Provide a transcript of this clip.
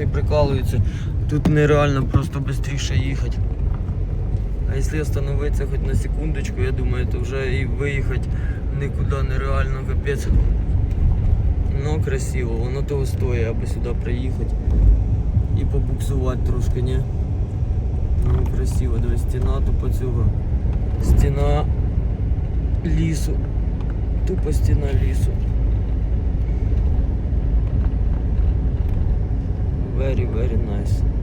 прикалуються. Тут нереально просто швидше їхати. А якщо остановитися хоч на секундочку, я думаю, то вже і виїхати нікуди нереально капець. Ну, красиво, воно того стоїть, аби сюди приїхати і побуксувати трошки, ні? Ну, красиво, дивись, стіна тупо цього. Стіна лісу. Тупо стіна лісу. Very, very nice.